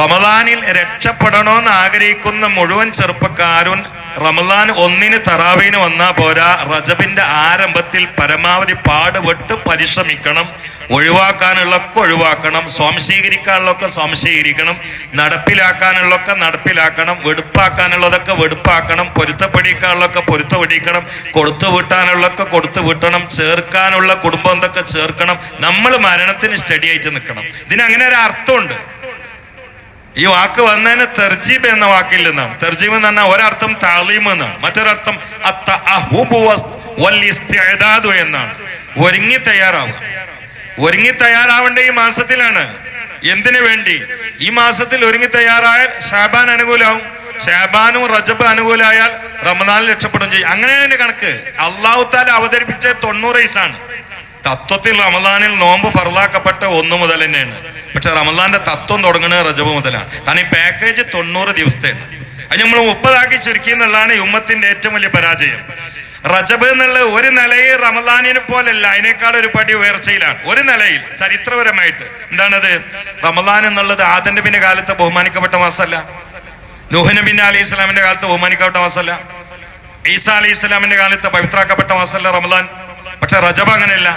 റമദാനിൽ രക്ഷപ്പെടണമെന്ന് ആഗ്രഹിക്കുന്ന മുഴുവൻ ചെറുപ്പക്കാരും റമദാൻ ഒന്നിന് തറാവീന് വന്നാ പോരാ. റജബിന്റെ ആരംഭത്തിൽ പരമാവധി പാടുപെട്ട് പരിശ്രമിക്കണം. ഒഴിവാക്കാനുള്ളൊക്കെ ഒഴിവാക്കണം. സ്വാംശീകരിക്കാനുള്ളൊക്കെ സ്വാംശീകരിക്കണം നടപ്പിലാക്കാനുള്ളൊക്കെ നടപ്പിലാക്കണം. വെടുപ്പാക്കാനുള്ളതൊക്കെ വെടുപ്പാക്കണം. പൊരുത്തപ്പെടിക്കാനുള്ളൊക്കെ പൊരുത്തപ്പെടിക്കണം. കൊടുത്തു വീട്ടാനുള്ളൊക്കെ കൊടുത്തു വിട്ടണം. ചേർക്കാനുള്ള കുടുംബം എന്തൊക്കെ ചേർക്കണം. നമ്മൾ മരണത്തിന് സ്റ്റഡി ആയിട്ട് നിൽക്കണം. ഇതിന് അങ്ങനെ ഒരു അർത്ഥമുണ്ട്. ഈ വാക്ക് വന്നതിന് തെർജീബ് എന്ന വാക്കിൽ നിന്നാണ്. തെർജീബ് എന്ന് പറഞ്ഞാൽ ഒരർത്ഥം താളീം എന്നാണ്. മറ്റൊരർത്ഥം എന്നാണ്. ഒരുങ്ങി തയ്യാറാവുക. ഒരുങ്ങി തയ്യാറാവേണ്ട ഈ മാസത്തിലാണ്. എന്തിനു വേണ്ടി? ഈ മാസത്തിൽ ഒരുങ്ങി തയ്യാറായാൽ ഷാബാൻ അനുകൂലമാവും ഷാബാനും റജബ് അനുകൂലമായാൽ റമദാനിൽ രക്ഷപ്പെടുകയും ചെയ്യും. അങ്ങനെയാണ് കണക്ക്. അള്ളാഹു താല അവതരിപ്പിച്ച തൊണ്ണൂറ് വയസ്സാണ് തത്വത്തിൽ റമദാനിൽ നോമ്പ് ഫറലാക്കപ്പെട്ട ഒന്ന് മുതൽ തന്നെയാണ്. പക്ഷെ റമദാന്റെ തത്വം തുടങ്ങുന്നത് റജബ് മുതലാണ്. കാരണം ഈ പാക്കേജ് തൊണ്ണൂറ് ദിവസത്തെയാണ് അത് നമ്മൾ മുപ്പതാക്കി ചുരുക്കി എന്നുള്ളതാണ് ഉമ്മത്തിന്റെ ഏറ്റവും വലിയ പരാജയം. റജബ് എന്നുള്ള ഒരു നിലയിൽ റമദാനിനെ പോലല്ല അതിനേക്കാൾ ഒരു പടി ഉയർച്ചയിലാണ്. ഒരു നിലയിൽ ചരിത്രപരമായിട്ട്. എന്താണത്? റമദാൻ എന്നുള്ളത് ആദന്റെ കാലത്ത് ബഹുമാനിക്കപ്പെട്ട മാസമല്ല. നൂഹ് അലി ഇസ്ലാമിന്റെ കാലത്ത് ബഹുമാനിക്കപ്പെട്ട മാസമല്ല. ഈസ അലി ഇസ്ലാമിന്റെ കാലത്ത് പവിത്രാക്കപ്പെട്ട മാസമല്ല റമദാൻ. പക്ഷെ റജബ് അങ്ങനെയല്ല.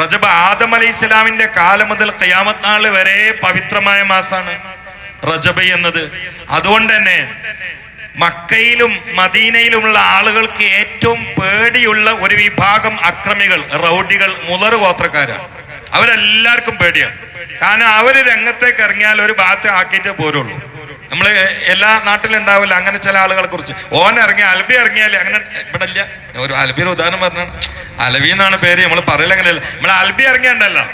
റജബ് ആദം അലൈഹി ഇസ്ലാമിന്റെ കാലം മുതൽ കയാമത് നാൾ വരെ പവിത്രമായ മാസാണ് റജബ് എന്നത്. അതുകൊണ്ട് തന്നെ മക്കയിലും മദീനയിലുമുള്ള ആളുകൾക്ക് ഏറ്റവും പേടിയുള്ള ഒരു വിഭാഗം അക്രമികൾ റൗഡികൾ മുതറ് ഗോത്രക്കാരാണ് അവരെല്ലാവർക്കും പേടിയാണ് കാരണം അവർ രംഗത്തേക്ക് ഇറങ്ങിയാൽ ഒരു ഭാഗത്ത് ആക്കിയിട്ടേ പോരുള്ളൂ. നമ്മൾ എല്ലാ നാട്ടിലും ഉണ്ടാവില്ല അങ്ങനെ ചില ആളുകളെ കുറിച്ച്. ഓൻ ഇറങ്ങി അലബി ഇറങ്ങിയാൽ അങ്ങനെ ഇവിടെ ഇല്ല. ഒരു അലബിയുടെ ഉദാഹരണം പറഞ്ഞു അലബി എന്നാണ് പേര് നമ്മൾ പറയില്ല അങ്ങനെയല്ല. നമ്മൾ അലബി ഇറങ്ങിയണ്ടല്ലോ.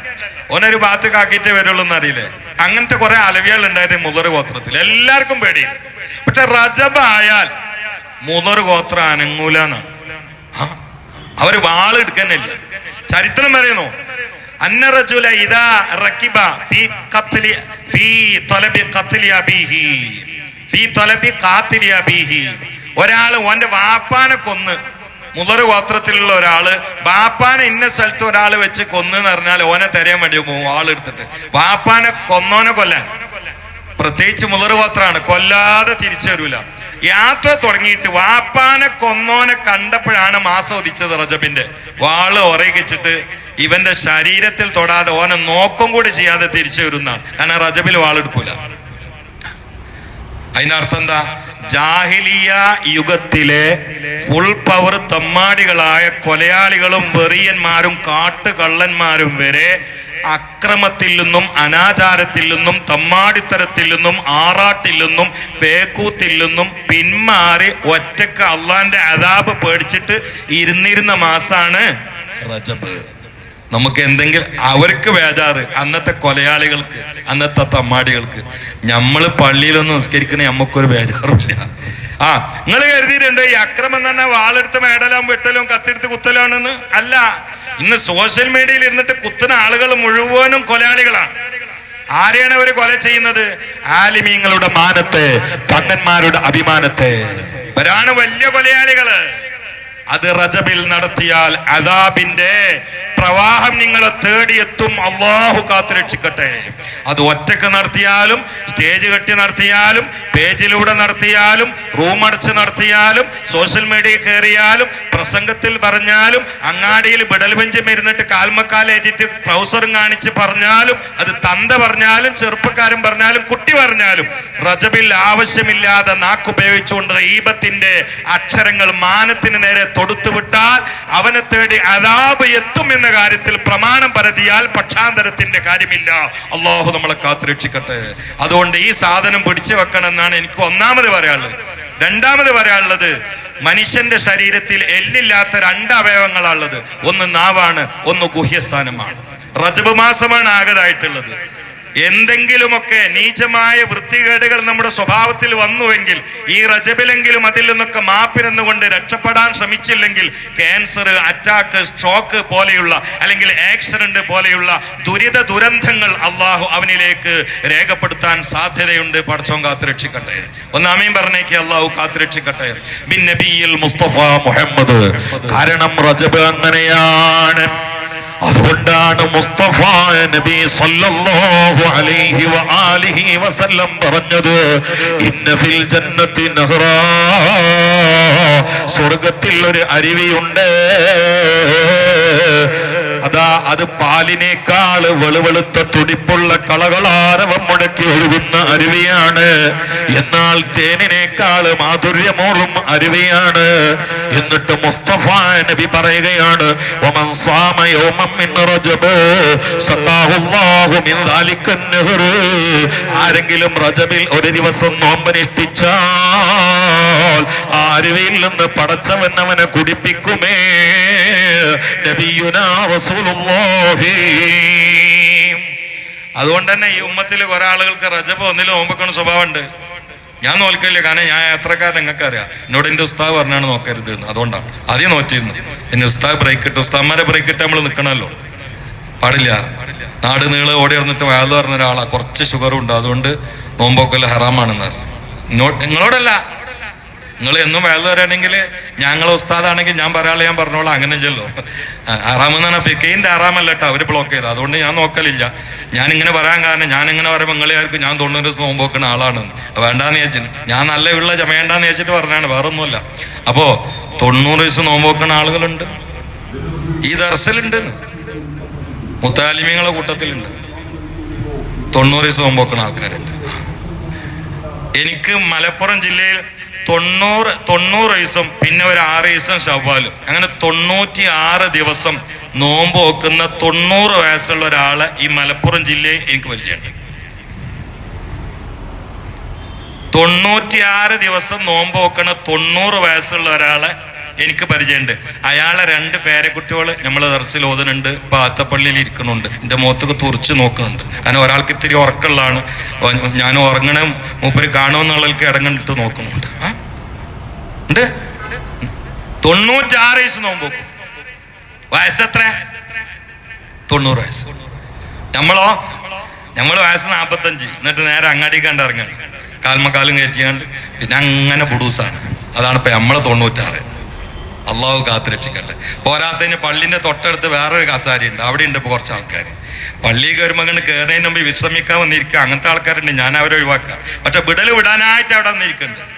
ഓനൊരു ഭാഗത്ത് കാക്കിയിട്ടേ വരുള്ളൂ എന്ന് അറിയില്ലേ അങ്ങനത്തെ കുറെ അലവികൾ ഉണ്ടായിരുന്നു മുതറ് ഗോത്രത്തിൽ എല്ലാവർക്കും പേടി. പക്ഷെ റജബ് ആയാൽ മുതറ് ഗോത്ര അനങ്ങൂലാണ് അവർ വാളെടുക്കാനില്ല ചരിത്രം പറയുന്നു. റജുല ഇദാ റക്കിബ ഖത്ലി തലബി ഖത്ലി ഫീ തലബി ഒരാൾ ഓന്റെ വാപ്പാനെ കൊന്ന് മുതറ് ഗോത്രത്തിലുള്ള ഒരാൾ ബാപ്പാനെ ഇന്ന സ്ഥലത്ത് ഒരാൾ വെച്ച് കൊന്നു എന്ന് പറഞ്ഞാൽ ഓനെ തരയാൻ വേണ്ടി പോകും ആളെടുത്തിട്ട്. വാപ്പാനെ കൊന്നോനെ കൊല്ലാൻ. പ്രത്യേകിച്ച് മുതറുപത്രാണ് കൊല്ലാതെ തിരിച്ചു വരൂല. യാത്ര തുടങ്ങിയിട്ട് വാപ്പാനെ കൊന്നോനെ കണ്ടപ്പോഴാണ് മാസം ഒതിച്ചത് റജബിന്റെ. വാൾ ഉറയിച്ചിട്ട് ഇവന്റെ ശരീരത്തിൽ തൊടാതെ ഓനെ നോക്കും കൂടി ചെയ്യാതെ തിരിച്ചു വരുന്ന. കാരണം റജബിൽ വാളെടുക്കൂല. അതിനർത്ഥം എന്താ? ജാഹിലിയ യുഗത്തിലെ ഫുൾ പവർ തമ്മാടികളായ കൊലയാളികളും വെറിയന്മാരും കാട്ടുകള്ളന്മാരും വരെ അക്രമത്തിൽ നിന്നും അനാചാരത്തിൽ നിന്നും തമ്മാടിത്തരത്തിൽ നിന്നും ആറാട്ടിൽ നിന്നും പേക്കൂത്തിൽ നിന്നും പിന്മാറി ഒറ്റയ്ക്ക് അള്ളാന്റെ അതാബ് പേടിച്ചിട്ട് ഇരുന്നിരുന്ന മാസാണ് റജബ്. നമുക്ക് എന്തെങ്കിലും അവർക്ക് വേജാറ് അന്നത്തെ കൊലയാളികൾക്ക് അന്നത്തെ തമ്മാടികൾക്ക്. നമ്മൾ പള്ളിയിലൊന്നും നിസ്കരിക്കണേ നമുക്കൊരു വേജാറില്ല ആ നിങ്ങൾ കരുതിയിട്ടുണ്ട് ഈ അക്രമം തന്നെ വാളെടുത്ത് മേടലും വെട്ടലും കത്തെടുത്ത് കുത്തലാണെന്ന്? അല്ല. ഇന്ന് സോഷ്യൽ മീഡിയയിൽ ഇരുന്നിട്ട് കുത്തുന്ന ആളുകൾ മുഴുവനും കൊലയാളികളാണ്. ആരെയാണ് അവർ കൊല ചെയ്യുന്നത്? ആലിമീങ്ങളുടെ മാനത്തെ തങ്ങന്മാരുടെ അഭിമാനത്തെ. ഇവരാണ് വലിയ കൊലയാളികൾ. അത് റജബിൽ നടത്തിയാൽ അദാബിന്റെ പ്രവാഹം നിങ്ങളെ തേടിയെത്തും. അള്ളാഹു കാത്തു രക്ഷിക്കട്ടെ അത് ഒറ്റയ്ക്ക് നടത്തിയാലും സ്റ്റേജ് കെട്ടി നടത്തിയാലും പേജിലൂടെ നടത്തിയാലും റൂം അടച്ച് നടത്തിയാലും സോഷ്യൽ മീഡിയ കയറിയാലും പ്രസംഗത്തിൽ പറഞ്ഞാലും അങ്ങാടിയിൽ ബിടൽ ബെഞ്ച് മരുന്നിട്ട് കാൽമക്കാലേറ്റിട്ട് ട്രൗസറും കാണിച്ച് പറഞ്ഞാലും അത് തന്ത പറഞ്ഞാലും ചെറുപ്പക്കാരൻ പറഞ്ഞാലും കുട്ടി പറഞ്ഞാലും റജബിൽ ആവശ്യമില്ലാതെ നാക്കുപയോഗിച്ചുകൊണ്ട് ഈബത്തിന്റെ അക്ഷരങ്ങൾ മാനത്തിന് നേരെ തൊടുത്തുവിട്ടാൽ അവനെ തേടി അതാബ് എത്തും എന്ന കാര്യത്തിൽ പ്രമാണം പരതിയാൽ പക്ഷാന്തരത്തിന്റെ കാര്യമില്ല. അള്ളാഹു നമ്മളെ കാത്തുരക്ഷിക്കട്ടെ. അതുകൊണ്ട് ഈ സാധനം പിടിച്ചു വെക്കണം എന്നാണ് എനിക്ക് ഒന്നാമത് പറയാനുള്ളത്. രണ്ടാമത് പറയാനുള്ളത് മനുഷ്യന്റെ ശരീരത്തിൽ എല്ലില്ലാത്ത രണ്ട് അവയവങ്ങളാണുള്ളത്. ഒന്ന് നാവാണ് ഒന്ന് ഗുഹ്യസ്ഥാനമാണ്. റജബ് മാസമാണ് ആകതായിട്ടുള്ളത്. എന്തെങ്കിലുമൊക്കെ നീചമായ വൃത്തികേടുകൾ നമ്മുടെ സ്വഭാവത്തിൽ വന്നുവെങ്കിൽ ഈ റജബിലെങ്കിലും അതിൽ നിന്നൊക്കെ മാപ്പിരുന്നുകൊണ്ട് രക്ഷപ്പെടാൻ ശ്രമിച്ചില്ലെങ്കിൽ ക്യാൻസർ അറ്റാക്ക് സ്ട്രോക്ക് പോലെയുള്ള അല്ലെങ്കിൽ ആക്സിഡന്റ് പോലെയുള്ള ദുരിത ദുരന്തങ്ങൾ അള്ളാഹു അവനിലേക്ക് രേഖപ്പെടുത്താൻ സാധ്യതയുണ്ട്. പടച്ചോൻ കാത്തുരക്ഷിക്കട്ടെ. ഒന്നാമയും പറഞ്ഞേക്ക്. അള്ളാഹു കാത്തുരക്ഷിക്കട്ടെ. ബിൻ നബിയിൽ മുസ്തഫ മുഹമ്മദ്. കാരണം റജബ് അങ്ങനെയാണ്. അതുകൊണ്ടാണ് മുസ്തഫ നബി സല്ലല്ലാഹു അലൈഹി വആലിഹി വസല്ലം പറഞ്ഞത് ഇന്ന ഫിൽ ജന്നത്തി നഹറാ. സ്വർഗത്തിൽ ഒരു അരുവിയുണ്ട്. അതാ അത് പാലിനേക്കാൾ വെളുവെളുത്ത തുടിപ്പുള്ള കളകളാരവം മുടക്കി ഒഴുകുന്ന അരുവിയാണ്. എന്നാൽ തേനിനേക്കാൾ മാധുര്യമോറും അരുവിയാണ്. എന്നിട്ട് മുസ്തഫ നബി പറയുകയാണ് "വമൻ സാമ മിൻ റജബ് സഖാഹു മിൻ ദാലിക അൻ-നഹ്ർ." ആരെങ്കിലും റജബിൽ ഒരു ദിവസം നോമ്പനുഷ്ഠിച്ചാൽ ആ അരുവിയിൽ നിന്ന് പടച്ചവൻ അവനെ കുടിപ്പിക്കുമേ. നബിയുനാ റസൂലുള്ളാഹി അതുകൊണ്ട് തന്നെ ഈ ഉമ്മത്തിൽ കുറെ ആളുകൾക്ക് റജബ് ഒന്നിൽ നോമ്പക്കണ സ്വഭാവമുണ്ട്. ഞാൻ നോൽക്കില്ല കാരണം ഞാൻ എത്രക്കാരൻ നിങ്ങൾക്ക് അറിയാം എന്നോട് എന്റെ ഉസ്താവ് പറഞ്ഞാണ് നോക്കരുത് അതുകൊണ്ടാണ്. ആദ്യം നോറ്റിരുന്നു. എന്റെ ഉസ്താവ് ബ്രേക്ക് ഇട്ട്. ഉസ്താവന്മാരെ ബ്രേക്ക് ഇട്ട് നമ്മൾ നിൽക്കണമല്ലോ പാടില്ല. നാട് നീളെ ഓടി ഇറന്നിട്ട് വയലു പറഞ്ഞ ഒരാളാ. കുറച്ച് ഷുഗറും ഉണ്ട്. അതുകൊണ്ട് നോമ്പൊക്കെ ഹറാമാണെന്ന് നിങ്ങളോടല്ല. നിങ്ങൾ എന്നും വയലു വരാണെങ്കിൽ ഞങ്ങൾ ഉസ്താദാണെങ്കിൽ ഞാൻ പറയാനുള്ള ഞാൻ പറഞ്ഞോളാം. അങ്ങനെ ചെല്ലോ ആറാമെന്ന് പറഞ്ഞാൽ ഫിക്കൈന്റെ ആറാമല്ല കേട്ടോ അവർ ബ്ലോക്ക് ചെയ്ത് അതുകൊണ്ട് ഞാൻ നോക്കലില്ല. ഞാൻ ഇങ്ങനെ പറയാൻ കാരണം ഞാൻ ഇങ്ങനെ പറയുമ്പോൾ നിങ്ങളെയായിരിക്കും ഞാൻ തൊണ്ണൂറ് ദിവസം നോമ്പ് വെക്കുന്ന ആളാണ്. വേണ്ടാന്ന് ചോദിച്ചു ഞാൻ നല്ല ഉള്ള ചമയണ്ടാന്ന് ചോദിച്ചിട്ട് പറഞ്ഞാണ് വേറെ ഒന്നുമില്ല അപ്പോ തൊണ്ണൂറ് ദിവസം നോമ്പ് വെക്കുന്ന ആളുകളുണ്ട്. ഈ ദർശലുണ്ട് മുത്താലിമ്യങ്ങളെ കൂട്ടത്തിലുണ്ട്. തൊണ്ണൂറ് ദിവസം നോമ്പ് വെക്കുന്ന ആൾക്കാരുണ്ട്. എനിക്ക് മലപ്പുറം ജില്ലയിൽ തൊണ്ണൂറ് തൊണ്ണൂറ് ദിവസം പിന്നെ ഒരു ആറ് ദിവസം ഷവ്വാലും അങ്ങനെ തൊണ്ണൂറ്റി ആറ് ദിവസം നോമ്പ് വെക്കുന്ന തൊണ്ണൂറ് വയസ്സുള്ള ഒരാളെ ഈ മലപ്പുറം ജില്ലയിൽ എനിക്ക് പരിചയമുണ്ട്. തൊണ്ണൂറ്റിയാറ് ദിവസം നോമ്പ് വെക്കണ തൊണ്ണൂറ് വയസ്സുള്ള ഒരാളെ എനിക്ക് പരിചയമുണ്ട്. അയാളെ രണ്ട് പേരക്കുട്ടികൾ നമ്മൾ ദർശയിൽ ഓതുന്നുണ്ട് ഇപ്പൊ ആത്തപ്പള്ളിയിൽ ഇരിക്കുന്നുണ്ട്. എന്റെ മുഖത്തൊക്കെ തുറച്ച് നോക്കുന്നുണ്ട്. കാരണം ഒരാൾക്ക് ഇത്തിരി ഉറക്കമുള്ളതാണ്. ഞാൻ ഉറങ്ങണം മൂപ്പര് കാണുമെന്നുള്ളവർക്ക് ഇടങ്ങിട്ട് നോക്കുന്നുണ്ട്. ആ? ഉണ്ട്? തൊണ്ണൂറ്റാറ് വയസ്സ് നോമ്പ് വയസ്സെത്ര? തൊണ്ണൂറ് വയസ്സ്. നമ്മളോ നമ്മൾ വയസ്സ് നാൽപ്പത്തഞ്ച് എന്നിട്ട് നേരെ അങ്ങാടി കണ്ട് ഇറങ്ങണം കാൽമക്കാലും കയറ്റിയാണ്ട് പിന്നെ അങ്ങനെ ബുഡൂസാണ് അതാണ് ഇപ്പൊ നമ്മളെ തൊണ്ണൂറ്റാറ്. അള്ളാഹു കാത്ത് രക്ഷിക്കട്ടെ. പോരാത്തതിന് പള്ളിന്റെ തൊട്ടടുത്ത് വേറൊരു കസാരി ഉണ്ട്. അവിടെ ഉണ്ട് ഇപ്പൊ കുറച്ച് ആൾക്കാർ പള്ളിയിൽ കയറുമ്പോൾ അങ്ങനെ കയറുന്നതിന് മുമ്പ് വിശ്രമിക്കാൻ വന്നിരിക്കുക. അങ്ങനത്തെ ആൾക്കാരുണ്ട്. ഞാൻ അവരെ ഒഴിവാക്കുക. പക്ഷെ വിടൽ വിടാനായിട്ട് അവിടെ വന്നിരിക്കുന്നുണ്ട്.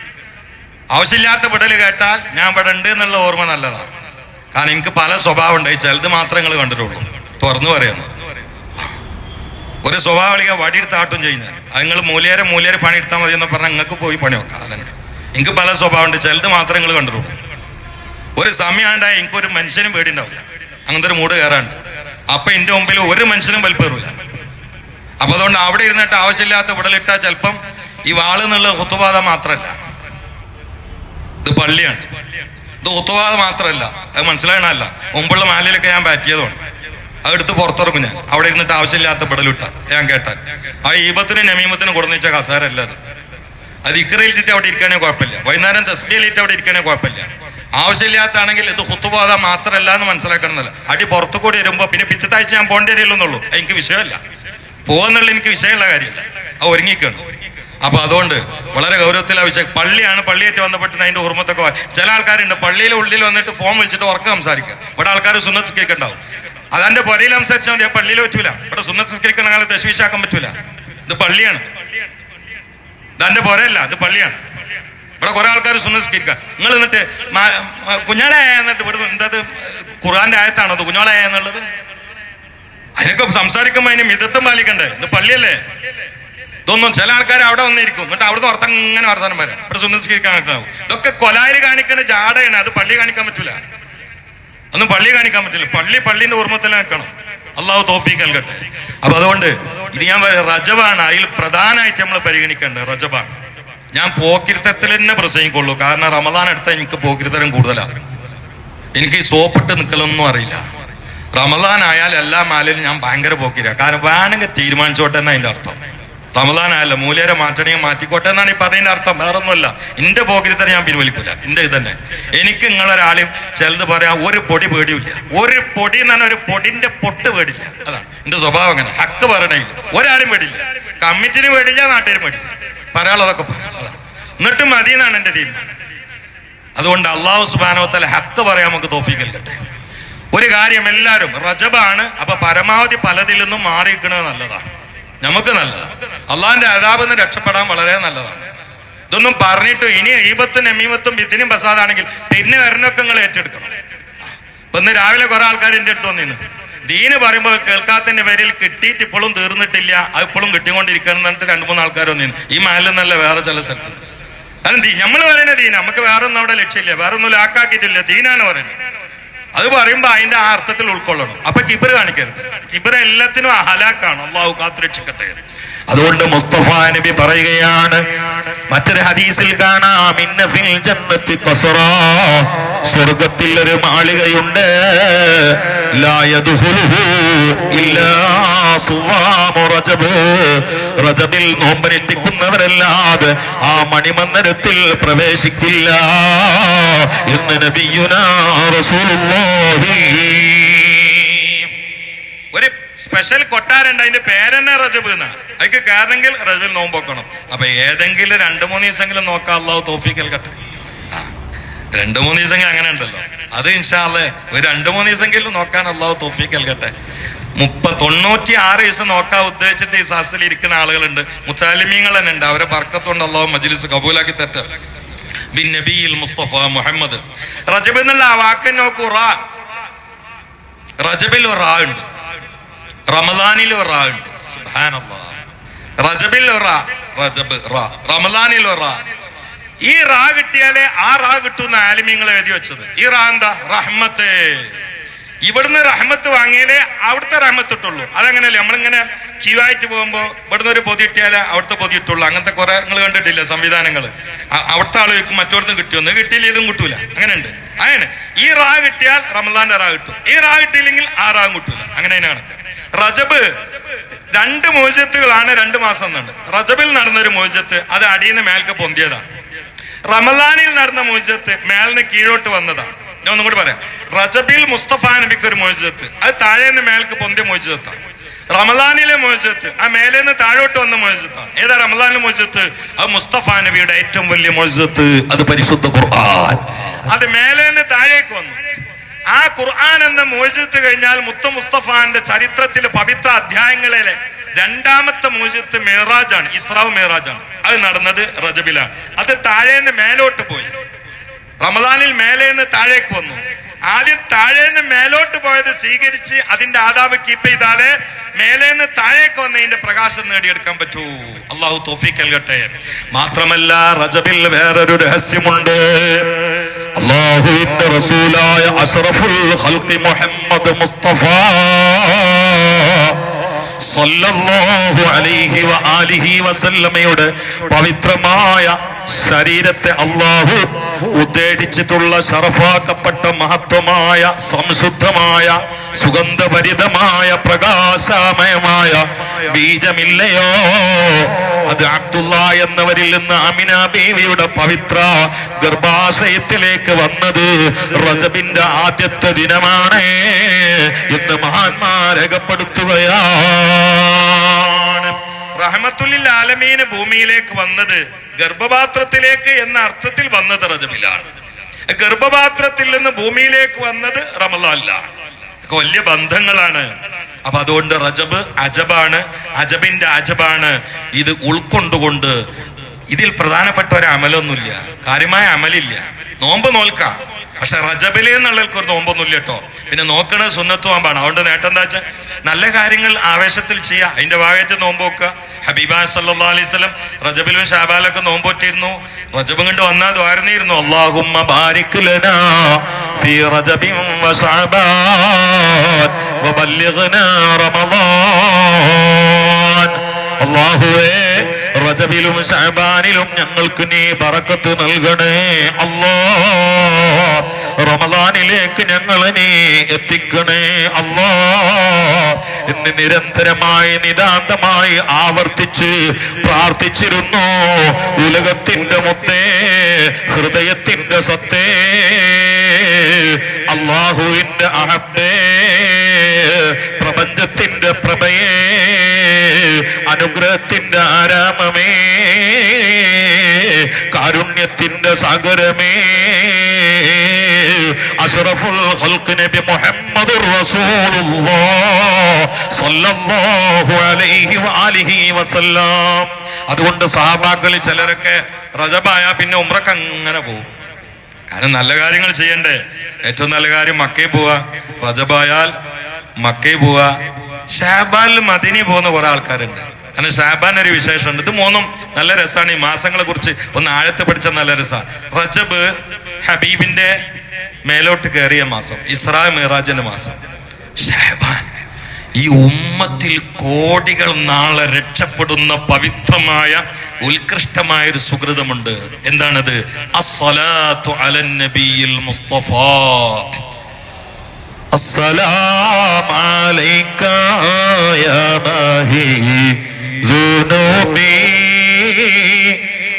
ആവശ്യമില്ലാത്ത വിടൽ കേട്ടാൽ ഞാൻ ഇവിടെ ഉണ്ട് എന്നുള്ള ഓർമ്മ നല്ലതാണ്. കാരണം എനിക്ക് പല സ്വഭാവം ഉണ്ട് ചിലത് മാത്രമേ നിങ്ങൾ കണ്ടിട്ടുള്ളൂ. തുറന്നു പറയണം ഒരു സ്വഭാവളിക വടിയെടുത്ത് ആട്ടും ചെയ്യുന്നത്. അത് നിങ്ങൾ മൂലേരെ മൂലേരെ പണി എടുത്താൽ മതി എന്ന് പറഞ്ഞാൽ നിങ്ങൾക്ക് പോയി പണി വെക്കാം. അതന്നെ. എനിക്ക് പല സ്വഭാവമുണ്ട്. ചിലത് മാത്രമേ നിങ്ങൾ കണ്ടിട്ടുള്ളൂ. ഒരു സമയം സമയമുണ്ടായി എനിക്കൊരു മനുഷ്യനും പേടിയുണ്ടാവില്ല. അങ്ങനത്തെ ഒരു മൂട് കയറാണ്ട് അപ്പൊ എന്റെ മുമ്പിൽ ഒരു മനുഷ്യനും വലിപ്പേറില്ല. അപ്പൊ അതുകൊണ്ട് അവിടെ ഇരുന്നിട്ട് ആവശ്യമില്ലാത്ത വിടലിട്ടാൽ ചിലപ്പം ഈ വാൾ എന്നുള്ള കുത്തുപാത മാത്രമല്ല. ഇത് പള്ളിയാണ്. ഇത് ഹുത്തുവാദ മാത്രമല്ല. അത് മനസ്സിലായണല്ല മുമ്പുള്ള മാലയിലൊക്കെ ഞാൻ പാറ്റിയതുകൊണ്ട്. അതെടുത്ത് പുറത്തിറക്കും ഞാൻ. അവിടെ ഇരുന്നിട്ട് ആവശ്യമില്ലാത്ത പെടലിട്ട. ഞാൻ കേട്ടാൽ. ആ ഈപത്തിനും നമീമത്തിനും കൊടുന്നുവെച്ച കസാരല്ല അത്. അത് ഇക്കറയിലിട്ട് അവിടെ ഇരിക്കാനേ കുഴപ്പമില്ല. വൈകുന്നേരം തസ്ബിയിലിട്ട് അവിടെ ഇരിക്കാനേ കുഴപ്പമില്ല. ആവശ്യമില്ലാത്താണെങ്കിൽ ഇത് ഹുത്തുബോധ മാത്രമല്ല എന്ന് മനസ്സിലാക്കണമെന്നല്ല. അടി പുറത്തു കൂടി വരുമ്പോൾ പിന്നെ പിറ്റത്താഴ്ച ഞാൻ പോകേണ്ടി വരില്ലെന്നുള്ളൂ എനിക്ക് വിഷയമല്ല. പോകുന്നുള്ള എനിക്ക് വിഷയമുള്ള കാര്യമില്ല. അത് ഒരുങ്ങിക്കാണ്. അപ്പൊ അതുകൊണ്ട് വളരെ ഗൗരവത്തിൽ ആവശ്യം പള്ളിയാണ് പള്ളിയേറ്റ് ബന്ധപ്പെട്ട് അതിന്റെ ഓർമ്മത്തൊക്കെ വാ- ചില ആൾക്കാരുണ്ട്. പള്ളിയിലെ ഉള്ളിൽ വന്നിട്ട് ഫോം വിളിച്ചിട്ട് ഉറക്കം സംസാരിക്കുക. ഇവിടെ ആൾക്കാർ സുന്നത്ത് കേൾക്കുണ്ടാവും അതെന്റെ പുരയിൽ സംസാരിച്ചാൽ മതി. പള്ളിയിൽ പറ്റൂല. ഇവിടെ സുന്നത്ത് കേൾക്കണ കാലത്ത് ദശവിശാക്കാൻ പറ്റൂല. ഇത് പള്ളിയാണ്. ഇതെന്റെ പുരയല്ല ഇത് പള്ളിയാണ്. ഇവിടെ കുറെ ആൾക്കാർ സുന്നസ്കരിക്കുക നിങ്ങൾ എന്നിട്ട് കുഞ്ഞാളെ എന്നിട്ട് ഇവിടെ എന്തത് ഖുറാന്റെ ആയത്താണോ അത് കുഞ്ഞോളെ എന്നുള്ളത്? അതിനൊക്കെ സംസാരിക്കുമ്പോൾ അതിന് മിതത്വം പാലിക്കണ്ടേ? ഇത് പള്ളിയല്ലേ? ഇതൊന്നും ചില ആൾക്കാർ അവിടെ വന്നിരിക്കും. എന്നിട്ട് അവിടുന്ന് വർത്തം ഇങ്ങനെ വർത്തമാനം വരാം ഇവിടെ നിൽക്കണാവും ഇതൊക്കെ കൊലായിൽ കാണിക്കുന്ന ജാടയാണ്. അത് പള്ളി കാണിക്കാൻ പറ്റില്ല ഒന്നും പള്ളി കാണിക്കാൻ പറ്റില്ല. പള്ളി പള്ളിന്റെ ഓർമ്മത്തിൽ നിൽക്കണം. അള്ളാഹു തോഫീ കൽക്കട്ടെ അപ്പൊ അതുകൊണ്ട് ഇത് ഞാൻ റജബാണ്. അതിൽ പ്രധാനമായിട്ട് നമ്മൾ പരിഗണിക്കേണ്ടത് റജബാണ്. ഞാൻ പോക്കിരുത്തത്തിൽ തന്നെ പ്രസംഗിക്കുള്ളൂ. കാരണം റമദാൻ എടുത്താൽ എനിക്ക് പോക്കിരുത്തരം കൂടുതലാണ് എനിക്ക് ഈ സോപ്പിട്ട് നിൽക്കലൊന്നും അറിയില്ല. റമദാൻ ആയാൽ എല്ലാ മാലിലും ഞാൻ ഭയങ്കര പോക്കിര കാരണം വേണമെങ്കിൽ തീരുമാനിച്ചോട്ടെ എന്നാ അതിന്റെ അർത്ഥം. റമദാൻ മൂലേരെ മാറ്റണേ മാറ്റിക്കോട്ടെ എന്നാണ് ഈ പറയുന്ന അർത്ഥം. വേറെ ഒന്നുമല്ല പോക്കിൽ തന്നെ ഞാൻ പിൻവലിക്കൂല. എന്റെ ഇത് തന്നെ. എനിക്ക് നിങ്ങളൊരാളെയും ചിലത് പറയാം ഒരു പൊടി പേടിയില്ല ഒരു പൊടി എന്ന് പറഞ്ഞാൽ ഒരു പൊടിന്റെ പൊട്ട് പേടില്ല. അതാണ്. എന്റെ സ്വഭാവം അങ്ങനെ. ഹക്ക് പറയണില്ല ഒരാളും പേടില്ല കമ്മിറ്റിന് പേടില്ല നാട്ടുകാരും പേടില്ല പറയാനുള്ളതൊക്കെ പറയാം. അതാണ്. എന്നിട്ട് മതി എന്നാണ് എന്റെ തീരുമാനം അതുകൊണ്ട് അള്ളാഹു സുബാനോത്തല ഹക്ക് പറയാൻ നമുക്ക് തോഫിക്കൽക്കട്ടെ ഒരു കാര്യം എല്ലാവരും റജബാണ് അപ്പൊ പരമാവധി പലതിൽ നിന്നും മാറിയിരിക്കുന്നത് നല്ലതാണ്. നമുക്ക് നല്ലതാണ്. അള്ളാഹിന്റെ അതാബിൽ നിന്ന് രക്ഷപ്പെടാൻ വളരെ നല്ലതാണ്. ഇതൊന്നും പറഞ്ഞിട്ട് ഇനി ഈപത്തും നമീമത്തും ഇതിനും ബസാദാണെങ്കിൽ പിന്നെ വരണൊക്കെ നിങ്ങൾ ഏറ്റെടുക്കണം. ഇപ്പൊ ഇന്ന് രാവിലെ കുറെ ആൾക്കാർ എന്റെ അടുത്ത് വന്നിരുന്നു. ദീന് പറയുമ്പോൾ കേൾക്കാത്തതിന്റെ പേരിൽ കിട്ടിയിട്ട് ഇപ്പോഴും തീർന്നിട്ടില്ല. അത് ഇപ്പോഴും കിട്ടിക്കൊണ്ടിരിക്കണം എന്ന് പറഞ്ഞിട്ട് രണ്ട് മൂന്ന് ആൾക്കാർ വന്നിരുന്നു. ഈ മഹലിൽ നിന്നല്ല വേറെ ചില സ്ഥലത്ത്. കാരണം നമ്മൾ പറയുന്ന ദീന. നമുക്ക് വേറെ ഒന്നും അവിടെ ലക്ഷ്യമില്ല. വേറെ ഒന്നും ലാക്കാക്കിയിട്ടില്ല. ദീനാണ് പറയുന്നത്. അത് പറയുമ്പോൾ അതിന്റെ ആ അർത്ഥത്തിൽ ഉൾക്കൊള്ളണം. അപ്പൊ കിബർ കാണിക്കരുത്. കിബർ എല്ലാത്തിനും ഹലാക്കാണ് അള്ളാഹു കാത്തുരക്ഷിക്കട്ടെ അതുകൊണ്ട് മുസ്തഫ നബി പറയുകയാണ് മറ്റൊരു ഹദീസിൽ കാണാം ജന്നത്തി സ്വർഗത്തിൽ ഒരു മാളികയുണ്ട്. റജബിൽ നോമ്പനുഷ്ഠിക്കുന്നവരല്ലാതെ ആ മണിമന്ദിരത്തിൽ പ്രവേശിക്കില്ല എന്ന് നബിയുനാ റസൂലുള്ളാഹി. ഒരു സ്പെഷ്യൽ കൊട്ടാരുണ്ട് അതിന്റെ പേരെന്നെ റജബ് എന്നാ? അതിക്ക് കാരണമെങ്കിൽ റജബിൽ നോമ്പൊക്കണം അപ്പൊ ഏതെങ്കിലും രണ്ടു മൂന്ന് ദിവസമെങ്കിലും നോക്കാം അള്ളാഹു തോഫിക്കൽ കട്ട് ആ, രണ്ടു മൂന്ന് ദിവസമെങ്കിലും അങ്ങനെ ഉണ്ടല്ലോ. അത് ഇൻഷാല്ലേ ഒരു രണ്ടു മൂന്ന് ദിവസമെങ്കിലും നോക്കാൻ അള്ളാഹു തോഫിക്കൽ കട്ടെ മുപ്പ തൊണ്ണൂറ്റി ആറ് ദിവസം നോക്കാൻ ഉദ്ദേശിച്ചിട്ട് ഈ സാസിൽ ഇരിക്കുന്ന ആളുകളുണ്ട്. മുത്താലിമീങ്ങൾ തന്നെ ഉണ്ട്. അവരെ പറക്കത്തുകൊണ്ട് അള്ളാഹു മജിലിസ് കബൂലാക്കി തെറ്റ ബിൻ നബിയിൽ മുസ്തഫ മുഹമ്മദ്. റജബ് എന്നുള്ള ആ റജബിൽ ഒരു റാ ഉണ്ട്. റമദാനിൽ സുബ്ഹാനല്ലാഹ്. റജബിൽ ഒറ റജബ് റമദാനിൽ ഒറ ഈ റാ കിട്ടിയാലേ ആ റാ കിട്ടുന്ന ആലിമ്യങ്ങൾ എഴുതി വെച്ചത്. ഈ റാ എന്താ? റഹ്മത്ത്. ഇവിടുന്ന് റഹ്മത്ത് വാങ്ങിയാലേ അവിടുത്തെ റഹ്മത്ത് ഇട്ടുള്ളൂ അതങ്ങനെയല്ലേ? നമ്മളിങ്ങനെ ക്യൂ ആയിട്ട് പോകുമ്പോ ഇവിടുന്ന് ഒരു പൊതി കിട്ടിയാലേ അവിടുത്തെ പൊതി ഇട്ടുള്ളൂ അങ്ങനത്തെ കുറെ നിങ്ങൾ കണ്ടിട്ടില്ല സംവിധാനങ്ങൾ അവിടുത്തെ ആൾ ചോദിക്കും മറ്റോടത്ത് കിട്ടിയൊന്ന് കിട്ടിയില്ല ഇതും കിട്ടൂല. അങ്ങനെയുണ്ട്. അങ്ങനെ ഈ റാ കിട്ടിയാൽ റമദാന്റെ റാ കിട്ടും. ഈ റാ കിട്ടിയില്ലെങ്കിൽ ആ റാ കിട്ടൂല. അങ്ങനെ തന്നെ കണക്ക് റജബ് രണ്ട് മോചത്തുകളാണ് രണ്ട് മാസം എന്നുണ്ട് റജബിൽ നടന്ന ഒരു മോചത്ത് അത് അടിയിൽ നിന്ന് മേൽക്ക് പൊന്തിയതാണ് റമദാനിൽ നടന്ന മോചത്ത് മേലിന് കീഴോട്ട് വന്നതാണ് ഞാൻ ഒന്നും കൂടി പറയാം. റജബിൽ മുസ്തഫ നബിക്ക് ഒരു മോചത്ത് അത് താഴെ നിന്ന് മേൽക്ക് പൊന്തിയ മോചത്താണ് റമദാനിലെ മോചത്ത് ആ മേലെ നിന്ന് താഴോട്ട് വന്ന മോചത്താണ് ഏതാ റമദാനിലെ മോചത്ത് അത് മുസ്തഫ നബിയുടെ ഏറ്റവും വലിയ മോചത്ത് അത് പരിശുദ്ധ ഖുർആൻ. അത് മേലെ നിന്ന് താഴേക്ക് വന്നു. ആ ഖുർആൻ എന്ന മോചിത്ത് കഴിഞ്ഞാൽ മുത്ത മുസ്തഫാന്റെ ചരിത്രത്തിലെ പവിത്ര അധ്യായങ്ങളിലെ രണ്ടാമത്തെ മോചിത്ത് മേറാജാണ് ഇസ്രാവ് മേറാജാണ്. അത് നടന്നത് റജബിലാണ്. അത് താഴേന്ന് മേലോട്ട് പോയി. റമദാനിൽ മേലേന്ന് താഴേക്ക് വന്നു. ആദ്യം താഴേന്ന് മേലോട്ട് പോയത് സ്വീകരിച്ച് അതിന്റെ ആദാബ് കീപ്പ് ചെയ്താലേ മേലേന്ന് താഴേക്ക് വന്നതിന്റെ പ്രകാശം നേടിയെടുക്കാൻ പറ്റൂ. അള്ളാഹു തോഫീക്ക് നൽകട്ടെ. മാത്രമല്ല റജബിൽ വേറൊരു രഹസ്യമുണ്ട്. അള്ളാഹുവിന്റെ റസൂലായ അഷ്റഫുൽ ഖൽഖി മുഹമ്മദ് മുസ്തഫ സല്ലല്ലാഹു അലൈഹി വ ആലിഹി വസല്ലമയുടെ പവിത്രമായ ശരീരത്തെ അള്ളാഹു ഉദ്ദേശിച്ചിട്ടുള്ള ഷറഫാക്കപ്പെട്ട മഹത്വമായ സംശുദ്ധമായ സുഗന്ധഭരിതമായ പ്രകാശമയമായ ബീജമില്ലയോ? അത് അബ്ദുള്ള എന്നവരിൽ നിന്ന് അമിന ബീവിയുടെ പവിത്ര ഗർഭാശയത്തിലേക്ക് വന്നത് റജബിന്റെ ആദ്യത്തെ ദിനമാണ് എന്ന് മഹാന്മാർ രേഖപ്പെടുത്തുകയാണ് റഹമത്തുല്ലിൽ ആലമീന് ഭൂമിയിലേക്ക് വന്നത് ഗർഭപാത്രത്തിലേക്ക് എന്ന അർത്ഥത്തിൽ വന്നത് റജബിലാണ്. ഗർഭപാത്രത്തിൽ നിന്ന് ഭൂമിയിലേക്ക് വന്നത് റമലാനിലാണ് വലിയ ബന്ധങ്ങളാണ്. അപ്പൊ അതുകൊണ്ട് റജബ് അജബാണ് അജബിന്റെ അജബാണ് ഇത് ഉൾക്കൊണ്ടുകൊണ്ട് ഇതിൽ പ്രധാനപ്പെട്ട ഒരു അമലൊന്നുമില്ല. കാര്യമായ അമലില്ല. നോമ്പ് നോൽക്കാം. പക്ഷെ റജബിലെ എന്നുള്ളവർക്ക് ഒരു നോമ്പൊന്നുമില്ല കേട്ടോ. പിന്നെ നോക്കണത് സുന്നത്തു നോമ്പാണ് അതുകൊണ്ട് നേട്ടം എന്താ വെച്ചാൽ നല്ല കാര്യങ്ങൾ ആവേശത്തിൽ ചെയ്യുക. അതിന്റെ ഭാഗത്ത് നോമ്പ് നോക്കുക ഹബീബ സല്ലാ അലൈഹി സ്വലം റജബിലും ഷാബാലൊക്കെ നോമ്പോറ്റിരുന്നു. റജബ് കണ്ട് വന്നാൽ ദ്വാരുന്നിരുന്നു. അള്ളാഹുമ്മ ബാരിക് ലനാ ഫീ റജബിൻ അള്ളാഹുവേ റജബിലും ഷഹബാനിലും ഞങ്ങൾക്ക് നീ പറക്കത്ത് നൽകണേ. അല്ലോ റമദാനിലേക്ക് ഞങ്ങളെ നീ എത്തിക്കണേ. അല്ലോ എന്ന് നിരന്തരമായി നിതാന്തമായി ആവർത്തിച്ച് പ്രാർത്ഥിച്ചിരുന്നു. ഉലകത്തിന്റെ മുത്തേ ഹൃദയത്തിന്റെ സത്തേ. അള്ളാഹുവിന്റെ അഹബേ പ്രപഞ്ചത്തിന്റെ പ്രഭയേ. അനുഗ്രഹത്തിന്റെ ആരാമമേ കാരുണ്യത്തിന്റെ സാഗരമേ. അഷറഫുൽ ഖൽഖ് നബി മുഹമ്മദ് സ്വല്ലല്ലാഹു അലൈഹി അതുകൊണ്ട് സഹാബാക്കളിൽ ചിലരൊക്കെ റജബായ പിന്നെ ഉമ്രക്ക് അങ്ങനെ പോകും. കാരണം നല്ല കാര്യങ്ങൾ ചെയ്യണ്ടേ. ഏറ്റവും നല്ല കാര്യം മക്കയിൽ പോവാ. റജബായാൽ മക്കയിൽ പോവാ. ഷാബാനിൽ മദിനി പോകുന്ന കുറെ ആൾക്കാരുണ്ട്. അങ്ങനെ ഷാബാൻ ഒരു വിശേഷമുണ്ട്. ഇത് മൂന്നും നല്ല രസമാണ്. ഈ മാസങ്ങളെ കുറിച്ച് ഒന്ന് ആഴത്ത് പഠിച്ച നല്ല രസമാണ്. റജബ് ഹബീബിന്റെ മേലോട്ട് കയറിയ മാസം. ഇസ്രാ മിറാജിന്റെ മാസം. ഷാബാൻ ഈ ഉമ്മത്തിൽ കോടികൾ നാളെ രക്ഷപ്പെടുന്ന പവിത്രമായ ഉത്കൃഷ്ടമായ ഒരു സുഹൃതമുണ്ട്. എന്താണത്? അസ്സലാത്തു അലൻ നബിയിൽ മുസ്തഫ. السلام عليك يا ماهي ذنوبي.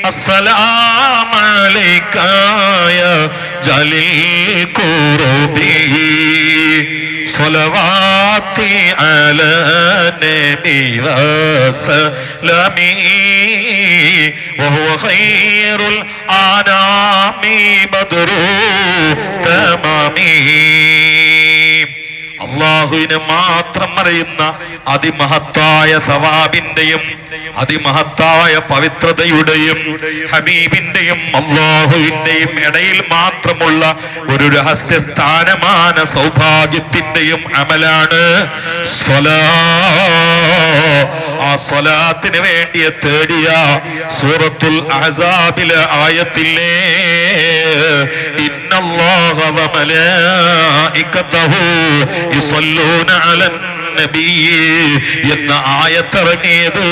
السلام عليك يا جليل كربي صلواتي على النبي وسلمي وهو خير الأنام بدر تمامي. അള്ളാഹുവിന് മാത്രം അറിയുന്ന അതിമഹത്തായ സവാബിന്റെയും അതിമഹത്തായ പവിത്രതയുടെയും ഹബീബിന്റെയും അള്ളാഹുവിന്റെയും ഇടയിൽ മാത്രമുള്ള ഒരു രഹസ്യ സ്ഥാനമാന സൗഭാഗ്യത്തിന്റെയും അമലാണ്. ആ സ്വലാത്തിന് വേണ്ടിയ തേടിയ സൂറത്തുൽ അഹസാബിലെ ആയത്തില്ലേ? ഇന്നല്ലാഹ على النبي അലൻ നബി എന്ന ആയത്തിറങ്ങിയത്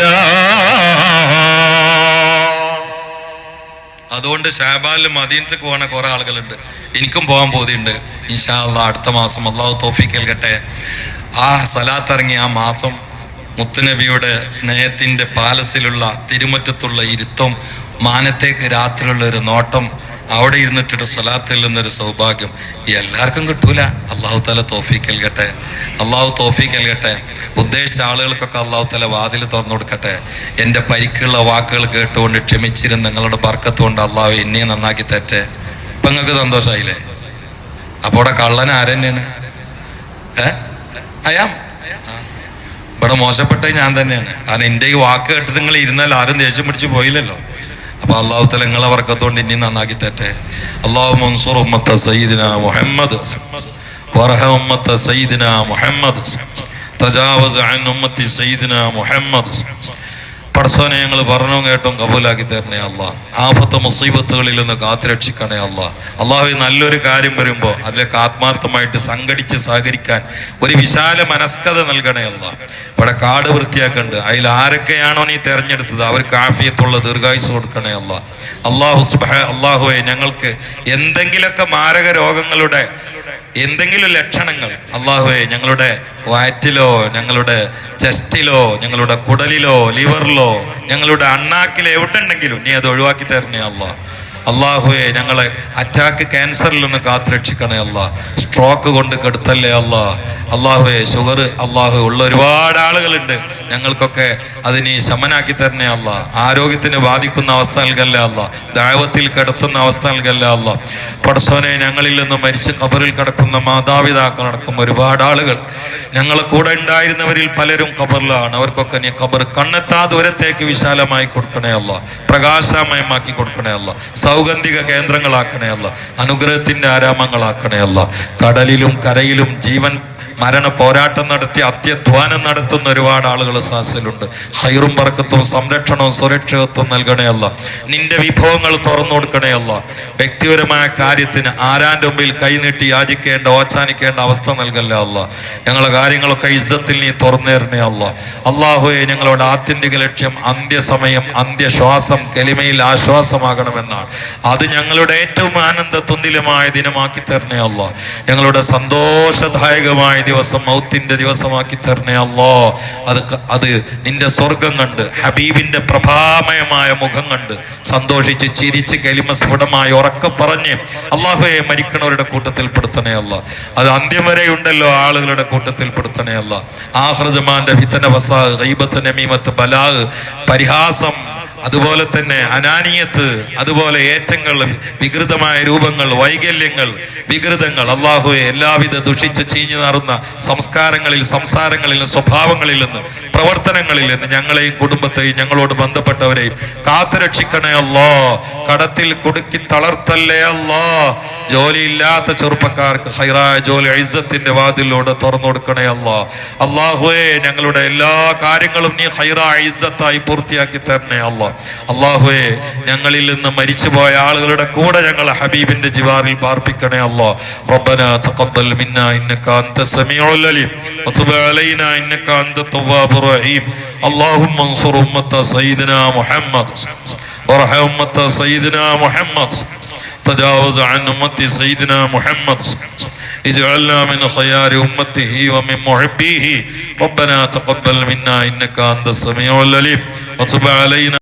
لا അതുകൊണ്ട് ഷാബാലിലും മദീനത്തേക്ക് പോകുന്ന കുറെ ആളുകളുണ്ട്. എനിക്കും പോകാൻ പോതിയുണ്ട് ഇൻഷാ അള്ളാ അടുത്ത മാസം അള്ളാഹു തോഫിക്ക് കേൾക്കട്ടെ ആ സലാത്തിറങ്ങിയ ആ മാസം മുത്തുനബിയുടെ സ്നേഹത്തിന്റെ പാലസിലുള്ള തിരുമുറ്റത്തുള്ള ഇരുത്തം മാനത്തേക്ക് രാത്രിയുള്ള ഒരു നോട്ടം അവിടെ ഇരുന്നിട്ടിട്ട് സ്വലാത്ത് നിന്നൊരു സൗഭാഗ്യം എല്ലാവർക്കും കിട്ടൂല. അള്ളാഹു തല തോഫീക്ക് നൽകട്ടെ. അള്ളാഹു തോഫീക്ക് നൽകട്ടെ. ഉദ്ദേശിച്ച ആളുകൾക്കൊക്കെ അള്ളാഹു തല വാതിൽ തുറന്നു കൊടുക്കട്ടെ. എന്റെ പരിക്കുള്ള വാക്കുകൾ കേട്ടുകൊണ്ട് ക്ഷമിച്ചിരുന്ന് നിങ്ങളുടെ ബർക്കത്ത് കൊണ്ട് അള്ളാഹു എന്നെ നന്നാക്കി തെറ്റേ ഇപ്പം നിങ്ങൾക്ക് സന്തോഷമായില്ലേ അപ്പോൾ അവിടെ കള്ളൻ ആരെന്നെയാണ്? ഏ? അയാം. ഇവിടെ മോശപ്പെട്ടത് ഞാൻ തന്നെയാണ്. കാരണം എന്റെ ഈ വാക്ക് കേട്ടിട്ട് നിങ്ങൾ ഇരുന്നാൽ ആരും ദേഷ്യം പിടിച്ച് പോയില്ലല്ലോ. അപ്പൊ അള്ളാഹു തല നിങ്ങളെ വർക്കത്തോണ്ട് ഇനി നന്നാക്കി തെറ്റേ അള്ളാഹു മൻസൂർ ഉമ്മത്ത സയ്യിദിന മുഹമ്മദ്. വറഹ ഉമ്മത്ത സയ്യിദിന മുഹമ്മദ്. തജാവസ് അൻ ഉമ്മത്തി സയ്യിദിന മുഹമ്മദ്. പടസോനെ ഞങ്ങൾ പറഞ്ഞും കേട്ടും കബൂലാക്കി തരണേ അല്ല ആഫത്ത് മുസീബത്തുകളിൽ നിന്ന് കാത്തുരക്ഷിക്കണേ അല്ല അള്ളാഹു നല്ലൊരു കാര്യം വരുമ്പോൾ അതിലേക്ക് ആത്മാർത്ഥമായിട്ട് സംഘടിച്ച് സഹകരിക്കാൻ ഒരു വിശാല മനസ്കത നൽകണേ അല്ല ഇവിടെ കാട് വൃത്തിയാക്കണ്ട്. അതിൽ ആരൊക്കെയാണോ നീ തെരഞ്ഞെടുത്തത് അവർക്ക് ആഫിയത്തുള്ള ദീർഘായുസ് കൊടുക്കണേ അല്ല അള്ളാഹു സുബഹ അള്ളാഹുവെ ഞങ്ങൾക്ക് എന്തെങ്കിലുമൊക്കെ മാരക രോഗങ്ങളുടെ എന്തെങ്കിലും ലക്ഷണങ്ങൾ അള്ളാഹുവെ ഞങ്ങളുടെ വയറ്റിലോ ഞങ്ങളുടെ ചെസ്റ്റിലോ ഞങ്ങളുടെ കുടലിലോ ലിവറിലോ ഞങ്ങളുടെ അണ്ണാക്കിലോ എവിടെ ഉണ്ടെങ്കിലും നീ അത് ഒഴിവാക്കി തരണേ അള്ളാഹ്. അള്ളാഹുവെ ഞങ്ങളെ അറ്റാക്ക് ക്യാൻസറിൽ നിന്ന് കാത്തുരക്ഷിക്കണേ അല്ല സ്ട്രോക്ക് കൊണ്ട് കെടുത്തല്ലേ അല്ല അള്ളാഹുവെ ഷുഗർ അള്ളാഹു ഉള്ള ഒരുപാട് ആളുകളുണ്ട്. ഞങ്ങൾക്കൊക്കെ അതിനെ ശമനാക്കി തരണേ അല്ല ആരോഗ്യത്തിന് ബാധിക്കുന്ന അവസ്ഥ നൽകല്ലേ അല്ല ദൈവത്തിൽ കിടത്തുന്ന അവസ്ഥ നൽകല്ലേ അല്ല പടസോനെ ഞങ്ങളിൽ നിന്ന് മരിച്ച് കബറിൽ കിടക്കുന്ന മാതാപിതാക്കളടക്കം ഒരുപാട് ആളുകൾ. ഞങ്ങളെ കൂടെ ഉണ്ടായിരുന്നവരിൽ പലരും കബറിലാണ് അവർക്കൊക്കെ നീ കബർ കണ്ണെത്താ ദൂരത്തേക്ക് വിശാലമായി കൊടുക്കണേ അല്ല പ്രകാശമയമാക്കി കൊടുക്കണേ അല്ല സൗഗന്ധിക കേന്ദ്രങ്ങളാക്കണേ അല്ല. അനുഗ്രഹത്തിന്റെ ആരാമങ്ങളാക്കണേ അല്ല. കടലിലും കരയിലും ജീവൻ മരണ പോരാട്ടം നടത്തി അത്യധ്വാനം നടത്തുന്ന ഒരുപാട് ആളുകൾ സാസിലുണ്ട്. ഹൈറും പറക്കത്തും സംരക്ഷണവും സുരക്ഷിതത്വം നൽകണേ അല്ല. നിന്റെ വിഭവങ്ങൾ തുറന്നു കൊടുക്കണയല്ല വ്യക്തിപരമായ കാര്യത്തിന് ആരാന്റെ മുമ്പിൽ കൈനീട്ടി യാചിക്കേണ്ട ഓച്ചാനിക്കേണ്ട അവസ്ഥ നൽകല്ലേ അല്ല. ഞങ്ങളെ കാര്യങ്ങളൊക്കെ ഇജ്ജത്തിൽ നീ തുറന്നേരണേ അല്ല. അള്ളാഹുയെ ഞങ്ങളുടെ ആത്യന്തിക ലക്ഷ്യം അന്ത്യസമയം അന്ത്യശ്വാസം കലിമയിൽ ആശ്വാസമാകണമെന്നാണ്. അത് ഞങ്ങളുടെ ഏറ്റവും ആനന്ദ തുന്നിലമായ ദിനമാക്കി തരണേ അല്ല. ഞങ്ങളുടെ സന്തോഷദായകമായ ദിവസം മൗത്തിന്റെ ദിവസമാക്കി തരണേ അല്ലോ. അത് അത് നിന്റെ സ്വർഗം കണ്ട് ഹബീബിന്റെ പ്രഭാമയമായ മുഖം കണ്ട് സന്തോഷിച്ച് ചിരിച്ച് കലിമ സ്ഫുടമായി ഉറക്കെ പറഞ്ഞ് അള്ളാഹുയെ മരിക്കണവരുടെ കൂട്ടത്തിൽ പെടുത്തണേ അല്ല. അത് അന്ത്യം വരെ ഉണ്ടല്ലോ ആളുകളുടെ കൂട്ടത്തിൽ പെടുത്തണേ അല്ല. ആഹ്റജമാന്റെ വിത്തന വസാഹ് ഗൈബത്ത് നമീമത്ത് ബലാഹ് പരിഹാസം അതുപോലെ തന്നെ അനാനിയത്ത് അതുപോലെ ഏറ്റങ്ങൾ വികൃതമായ രൂപങ്ങൾ വൈകല്യങ്ങൾ വികൃതങ്ങൾ അള്ളാഹുവെ എല്ലാവിധ ദുഷിച്ച് ചീഞ്ഞു നാറുന്ന സംസ്കാരങ്ങളിൽ സംസാരങ്ങളിൽ സ്വഭാവങ്ങളിൽ നിന്ന് പ്രവർത്തനങ്ങളിൽ നിന്ന് ഞങ്ങളെയും കുടുംബത്തെയും ഞങ്ങളോട് ബന്ധപ്പെട്ടവരെയും കാത്തുരക്ഷിക്കണേ അല്ലോ കടത്തിൽ കുടുക്കി തളർത്തല്ലേ അല്ലോ ജോലിയില്ലാത്ത ചെറുപ്പക്കാർക്ക് ഹൈറായ ജോലി ഐസത്തിന്റെ വാതിലൂടെ തുറന്നു കൊടുക്കണേ അല്ലോ അള്ളാഹുവേ ഞങ്ങളുടെ എല്ലാ കാര്യങ്ങളും നീ ഹൈറ ഐസത്തായി പൂർത്തിയാക്കി തരണേ അല്ലോ അള്ളാഹുവേ ഞങ്ങളിൽ നിന്ന് മരിച്ചുപോയ ആളുകളുടെ കൂടെ ഞങ്ങൾ ഹബീബിന്റെ ജിവാറിൽ പാർപ്പിക്കണേ അല്ലോ ربنا تقبل منا انك انت السميع العليم وتب علينا انك انت التواب الرحيم اللهم انصر امه سيدنا محمد وارحم امه سيدنا محمد تجاوز عن أمة سيدنا محمد. اجعلنا من خيار أمته ومن محبيه. ربنا تقبل منا إنك أنت السميع العليم. وتب علينا